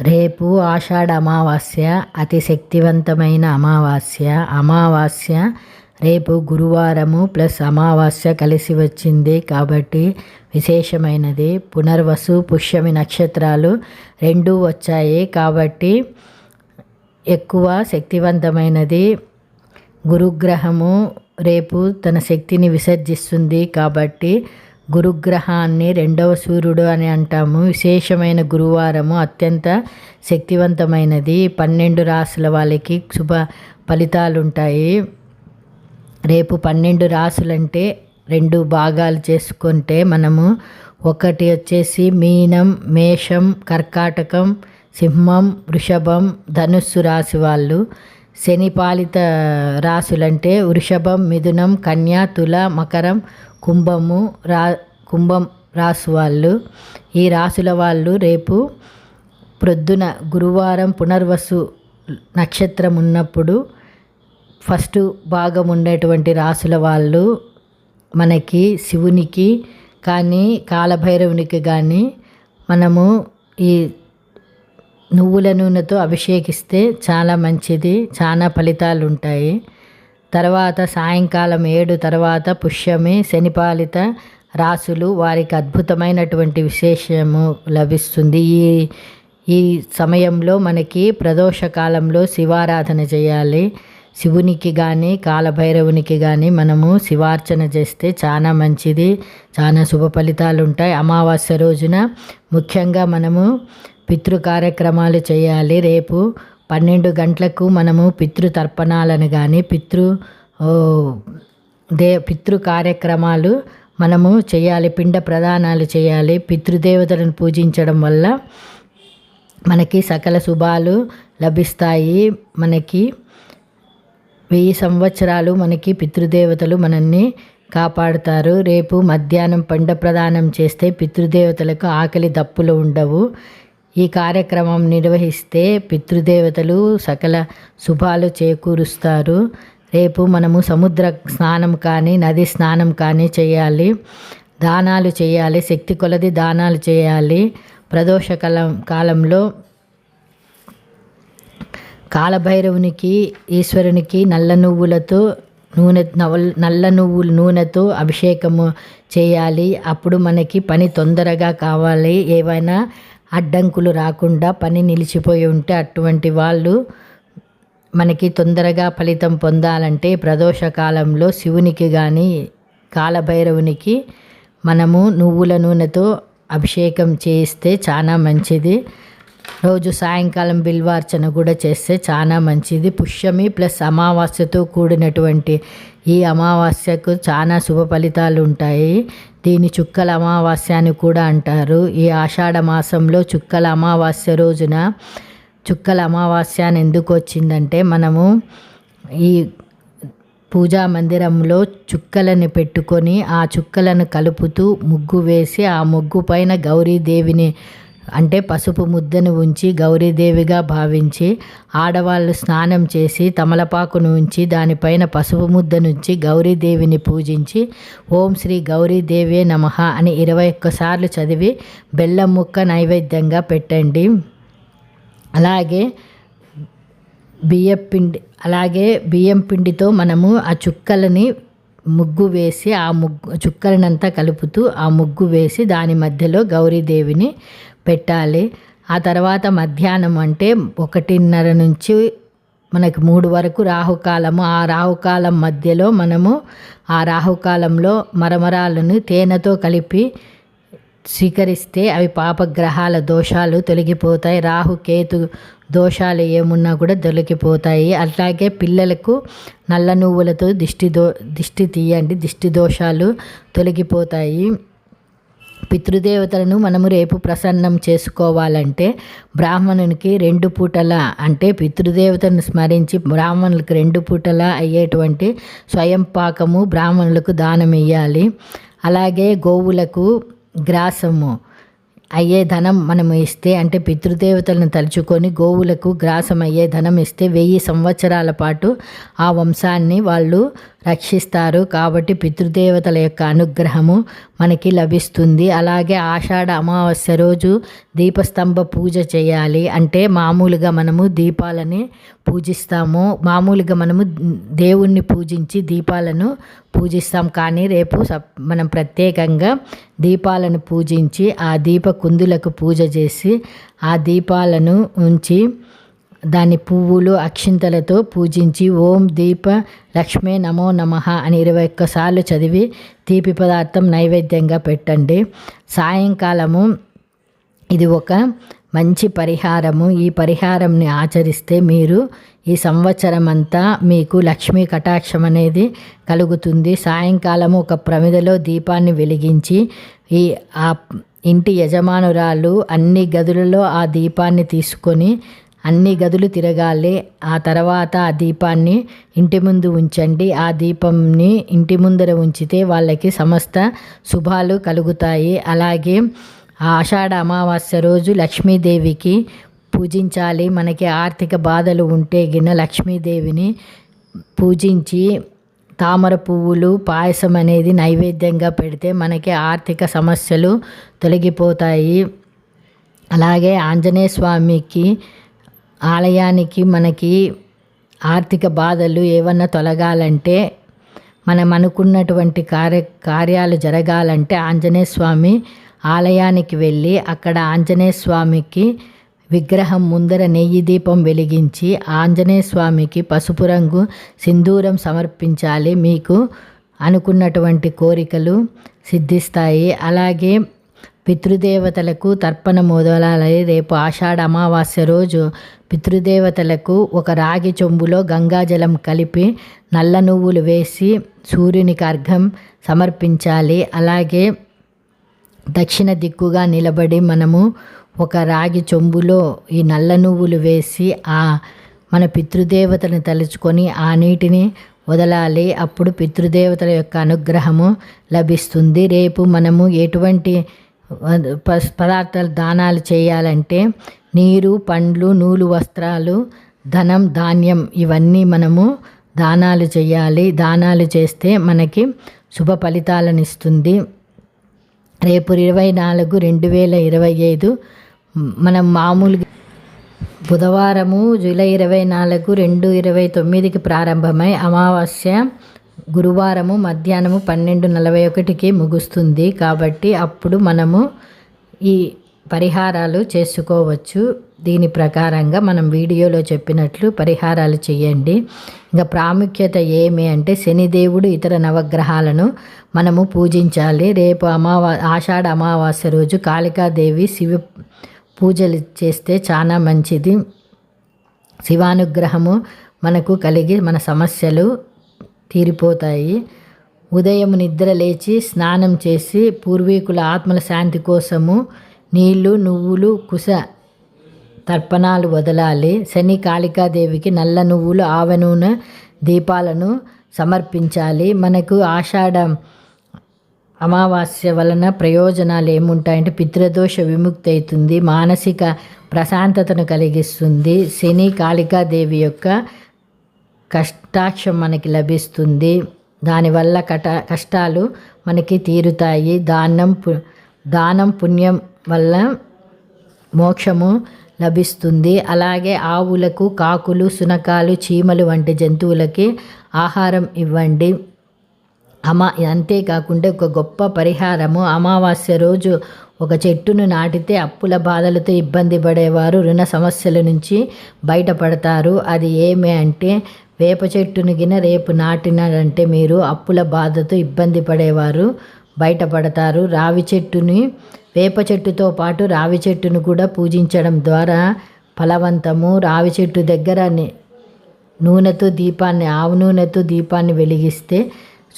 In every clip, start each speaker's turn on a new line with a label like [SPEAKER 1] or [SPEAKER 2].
[SPEAKER 1] రేపు ఆషాఢ అమావాస్య అతి శక్తివంతమైన అమావాస్య అమావాస్య. రేపు గురువారము ప్లస్ అమావాస్య కలిసి వచ్చింది కాబట్టి విశేషమైనది. పునర్వసు పుష్యమి నక్షత్రాలు రెండూ వచ్చాయి కాబట్టి ఎక్కువ శక్తివంతమైనది. గురుగ్రహము రేపు తన శక్తిని విసర్జిస్తుంది కాబట్టి గురుగ్రహాన్ని రెండవ సూర్యుడు అని అంటాము. విశేషమైన గురువారము అత్యంత శక్తివంతమైనది. పన్నెండు రాసుల వాళ్ళకి శుభ ఫలితాలు ఉంటాయి రేపు పన్నెండు రాసులంటే రెండు భాగాలు చేసుకుంటే మనము ఒకటి వచ్చేసి మీనం మేషం కర్కాటకం సింహం వృషభం ధనుస్సు రాశి వాళ్ళు శని పాలిత రాసులంటే వృషభం మిథునం కన్య తుల మకరం కుంభము రా కుంభం రాసు వాళ్ళు. ఈ రాసుల వాళ్ళు రేపు ప్రొద్దున గురువారం పునర్వసు నక్షత్రం ఉన్నప్పుడు ఫస్ట్ భాగం ఉండేటువంటి రాసుల వాళ్ళు మనకి శివునికి కానీ కాలభైరవునికి కానీ మనము ఈ నువ్వుల నూనెతో అభిషేకిస్తే చాలా మంచిది చాలా ఫలితాలు ఉంటాయి తర్వాత సాయంకాలం ఏడు తర్వాత పుష్యమి శనిపాలిత రాసులు వారికి అద్భుతమైనటువంటి విశేషము లభిస్తుంది. ఈ ఈ సమయంలో మనకి ప్రదోష కాలంలో శివారాధన చేయాలి. శివునికి కానీ కాలభైరవునికి కానీ మనము శివార్చన చేస్తే చాలా మంచిది చాలా శుభ ఫలితాలు ఉంటాయి అమావాస్య రోజున ముఖ్యంగా మనము పితృ కార్యక్రమాలు చేయాలి. రేపు పన్నెండు గంటలకు మనము పితృతర్పణాలను కానీ పితృ దే పితృ కార్యక్రమాలు మనము చేయాలి. పిండ ప్రదానాలు చేయాలి. పితృదేవతలను పూజించడం వల్ల మనకి సకల శుభాలు లభిస్తాయి. మనకి వెయ్యి సంవత్సరాలు మనకి పితృదేవతలు మనల్ని కాపాడుతారు. రేపు మధ్యాహ్నం పండ ప్రదానం చేస్తే పితృదేవతలకు ఆకలి దప్పులు ఉండవు. ఈ కార్యక్రమం నిర్వహిస్తే పితృదేవతలు సకల శుభాలు చేకూరుస్తారు. రేపు మనము సముద్ర స్నానం కానీ నది స్నానం కానీ చేయాలి. దానాలు చేయాలి. శక్తి కొలది దానాలు చేయాలి. ప్రదోష కాలం కాలంలో కాలభైరవునికి ఈశ్వరునికి నల్ల నువ్వులతో నూనె నల్ల నువ్వుల నూనెతో అభిషేకము చేయాలి. అప్పుడు మనకి పని తొందరగా కావాలి. ఏవైనా అడ్డంకులు రాకుండా పని నిలిచిపోయి ఉంటే అటువంటి వాళ్ళు మనకి తొందరగా ఫలితం పొందాలంటే ప్రదోష కాలంలో శివునికి కానీ కాలభైరవునికి మనము నువ్వుల నూనెతో అభిషేకం చేస్తే చాలా మంచిది. రోజు సాయంకాలం బిల్వార్చన కూడా చేస్తే చాలా మంచిది. పుష్యమి ప్లస్ అమావాస్యతో కూడినటువంటి ఈ అమావాస్యకు చాలా శుభ ఫలితాలు ఉంటాయి దీని చుక్కల అమావాస్య అని కూడా అంటారు. ఈ ఆషాఢ మాసంలో చుక్కల అమావాస్య రోజున చుక్కల అమావాస్య అని ఎందుకు వచ్చిందంటే మనము ఈ పూజా మందిరంలో చుక్కలను పెట్టుకొని ఆ చుక్కలను కలుపుతూ ముగ్గు వేసి ఆ ముగ్గు పైన గౌరీదేవిని అంటే పసుపు ముద్దను ఉంచి గౌరీదేవిగా భావించి ఆడవాళ్ళు స్నానం చేసి తమలపాకును ఉంచి దానిపైన పసుపు ముద్దనుంచి గౌరీదేవిని పూజించి ఓం శ్రీ గౌరీదేవే నమ అని ఇరవై ఒక్కసార్లు చదివి బెల్లం ముక్క నైవేద్యంగా పెట్టండి. అలాగే బియ్యం పిండి అలాగే బియ్యం పిండితో మనము ఆ చుక్కలని ముగ్గు వేసి ఆ ముగ్గు చుక్కలనంతా కలుపుతూ ఆ ముగ్గు వేసి దాని మధ్యలో గౌరీదేవిని పెట్టాలి. ఆ తర్వాత మధ్యాహ్నం అంటే ఒకటిన్నర నుంచి మనకి మూడు వరకు రాహుకాలము. ఆ రాహుకాలం మధ్యలో మనము ఆ రాహుకాలంలో మరమరాలను తేనెతో కలిపి స్వీకరిస్తే అవి పాపగ్రహాల దోషాలు తొలగిపోతాయి. రాహు కేతు దోషాలు ఏమున్నా కూడా తొలగిపోతాయి. అట్లాగే పిల్లలకు నల్ల నువ్వులతో దిష్టి దో దిష్టి తీయండి. దిష్టి దోషాలు తొలగిపోతాయి. పితృదేవతలను మనము రేపు ప్రసన్నం చేసుకోవాలంటే బ్రాహ్మణునికి రెండు పూటల అంటే పితృదేవతను స్మరించి బ్రాహ్మణులకు రెండు పూటల అయ్యేటువంటి స్వయం పాకము బ్రాహ్మణులకు దానం ఇవ్వాలి అలాగే గోవులకు గ్రాసము. అయ్యే ధనం మనం ఇస్తే అంటే పితృదేవతలను తలుచుకొని గోవులకు గ్రాసం అయ్యే ధనం ఇస్తే వెయ్యి సంవత్సరాల పాటు ఆ వంశాన్ని వాళ్ళు రక్షిస్తారు. కాబట్టి పితృదేవతల యొక్క అనుగ్రహము మనకి లభిస్తుంది. అలాగే ఆషాఢ అమావాస్య రోజు దీపస్తంభ పూజ చేయాలి. అంటే మామూలుగా మనము దీపాలని పూజిస్తాము. మామూలుగా మనము దేవుణ్ణి పూజించి దీపాలను పూజిస్తాం. కానీ రేపు మనం ప్రత్యేకంగా దీపాలను పూజించి ఆ దీప కుందులకు పూజ చేసి ఆ దీపాలను ఉంచి దాని పువ్వులు అక్షింతలతో పూజించి ఓం దీప లక్ష్మే నమో నమ అని ఇరవై ఒక్కసార్లు చదివి తీపి పదార్థం నైవేద్యంగా పెట్టండి. సాయంకాలము ఇది ఒక మంచి పరిహారము. ఈ పరిహారంని ఆచరిస్తే మీరు ఈ సంవత్సరం అంతా మీకు లక్ష్మీ కటాక్షం అనేది కలుగుతుంది. సాయంకాలము ఒక ప్రమిదలో దీపాన్ని వెలిగించి ఈ ఆ ఇంటి యజమానురాలు అన్ని గదులలో ఆ దీపాన్ని తీసుకొని అన్ని గదులు తిరగాలి. ఆ తర్వాత ఆ దీపాన్ని ఇంటి ముందు ఉంచండి. ఆ దీపంని ఇంటి ముందర ఉంచితే వాళ్ళకి సమస్త శుభాలు కలుగుతాయి. అలాగే ఆషాఢ అమావాస్య రోజు లక్ష్మీదేవికి పూజించాలి. మనకి ఆర్థిక బాధలు ఉంటే గిన లక్ష్మీదేవిని పూజించి తామర పువ్వులు పాయసం అనేది నైవేద్యంగా పెడితే మనకి ఆర్థిక సమస్యలు తొలగిపోతాయి. అలాగే ఆంజనేయ స్వామికి ఆలయానికి మనకి ఆర్థిక బాధలు ఏమన్నా తొలగాలంటే మనం అనుకున్నటువంటి కార్య కార్యాలు జరగాలంటే ఆంజనేయ స్వామి ఆలయానికి వెళ్ళి అక్కడ ఆంజనేయ స్వామికి విగ్రహం ముందర నెయ్యి దీపం వెలిగించి ఆంజనేయ స్వామికి పసుపు రంగు సింధూరం సమర్పించాలి. మీకు అనుకున్నటువంటి కోరికలు సిద్ధిస్తాయి. అలాగే పితృదేవతలకు తర్పణ మొదలాలి. రేపు ఆషాఢ అమావాస్య రోజు పితృదేవతలకు ఒక రాగి చెంబులో గంగాజలం కలిపి నల్ల నువ్వులు వేసి సూర్యునికి అర్ఘం సమర్పించాలి. అలాగే దక్షిణ దిక్కుగా నిలబడి మనము ఒక రాగి చెంబులో ఈ నల్ల నువ్వులు వేసి ఆ మన పితృదేవతను తలుచుకొని ఆ నీటిని వదలాలి. అప్పుడు పితృదేవతల యొక్క అనుగ్రహము లభిస్తుంది. రేపు మనము ఎటువంటి పదార్థాలు దానాలు చేయాలంటే నీరు పండ్లు నూలు వస్త్రాలు ధనం ధాన్యం ఇవన్నీ మనము దానాలు చేయాలి. దానాలు చేస్తే మనకి శుభ ఫలితాలను ఇస్తుంది రేపు ఇరవై నాలుగు రెండు వేల ఇరవై ఐదు మనం మామూలుగా బుధవారము జూలై ఇరవై నాలుగు రెండు ఇరవై తొమ్మిదికి ప్రారంభమై అమావాస్య గురువారము మధ్యాహ్నము పన్నెండు నలభై ఒకటికి ముగుస్తుంది. కాబట్టి అప్పుడు మనము ఈ పరిహారాలు చేసుకోవచ్చు. దీని ప్రకారంగా మనం వీడియోలో చెప్పినట్లు పరిహారాలు చేయండి. ఇంకా ప్రాముఖ్యత ఏమి అంటే శనిదేవుడు ఇతర నవగ్రహాలను మనము పూజించాలి. రేపు అమావా ఆషాఢ అమావాస్య రోజు కాళికాదేవి శివ పూజలు చేస్తే చాలా మంచిది. శివానుగ్రహము మనకు కలిగి మన సమస్యలు తీరిపోతాయి. ఉదయం నిద్ర లేచి స్నానం చేసి పూర్వీకుల ఆత్మల శాంతి కోసము నీళ్ళు నువ్వులు కుశ తర్పణాలు వదలాలి. శని కాళికాదేవికి నల్ల నువ్వులు ఆవ నూనె దీపాలను సమర్పించాలి. మనకు ఆషాఢ అమావాస్య వలన ప్రయోజనాలు ఏముంటాయంటే పితృదోష విముక్తి అవుతుంది మానసిక ప్రశాంతతను కలిగిస్తుంది శని కాళికాదేవి యొక్క కష్టాక్షం మనకి లభిస్తుంది. దానివల్ల కట కష్టాలు మనకి తీరుతాయి. దానం పు దానం పుణ్యం వల్ల మోక్షము లభిస్తుంది. అలాగే ఆవులకు కాకులు సునకాలు చీమలు వంటి జంతువులకి ఆహారం ఇవ్వండి. అమా అంతేకాకుండా ఒక గొప్ప పరిహారము. అమావాస్య రోజు ఒక చెట్టును నాటితే అప్పుల బాధలతో ఇబ్బంది పడేవారు రుణ సమస్యల నుంచి బయటపడతారు. అది ఏమి అంటే వేప చెట్టును గిన రేపు నాటినారంటే మీరు అప్పుల బాధతో ఇబ్బంది పడేవారు బయటపడతారు. రావి చెట్టుని వేప చెట్టుతో పాటు రావి చెట్టును కూడా పూజించడం ద్వారా ఫలవంతము. రావి చెట్టు దగ్గర నూనెతో దీపాన్ని ఆవు నూనెతో దీపాన్ని వెలిగిస్తే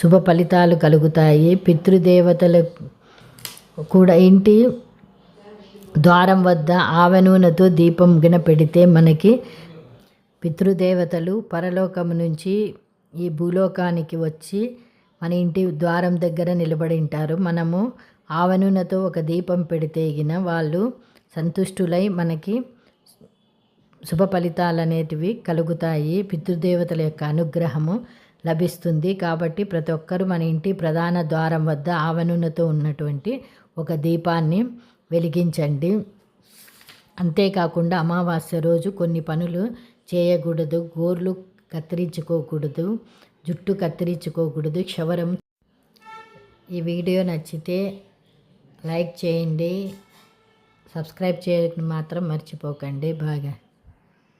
[SPEAKER 1] శుభ ఫలితాలు కలుగుతాయి. పితృదేవతలు కూడా ఇంటి ద్వారం వద్ద ఆవనూనెతో దీపం గిన పెడితే మనకి పితృదేవతలు పరలోకం నుంచి ఈ భూలోకానికి వచ్చి మన ఇంటి ద్వారం దగ్గర నిలబడి ఉంటారు. మనము ఆవ నూనెతో ఒక దీపం పెడితే గిన వాళ్ళు సంతుష్టులై మనకి శుభ ఫలితాలు అనేటివి కలుగుతాయి. పితృదేవతల యొక్క అనుగ్రహము లభిస్తుంది. కాబట్టి ప్రతి ఒక్కరూ మన ఇంటి ప్రధాన ద్వారం వద్ద ఆవనూనెతో ఉన్నటువంటి ఒక దీపాన్ని వెలిగించండి. అంతేకాకుండా అమావాస్య రోజు కొన్ని పనులు చేయకూడదు. గోర్లు కత్తిరించుకోకూడదు. జుట్టు కత్తిరించుకోకూడదు. క్షవరం ఈ వీడియో నచ్చితే లైక్ చేయండి. సబ్స్క్రైబ్ చేయడం మాత్రం మర్చిపోకండి. బాగా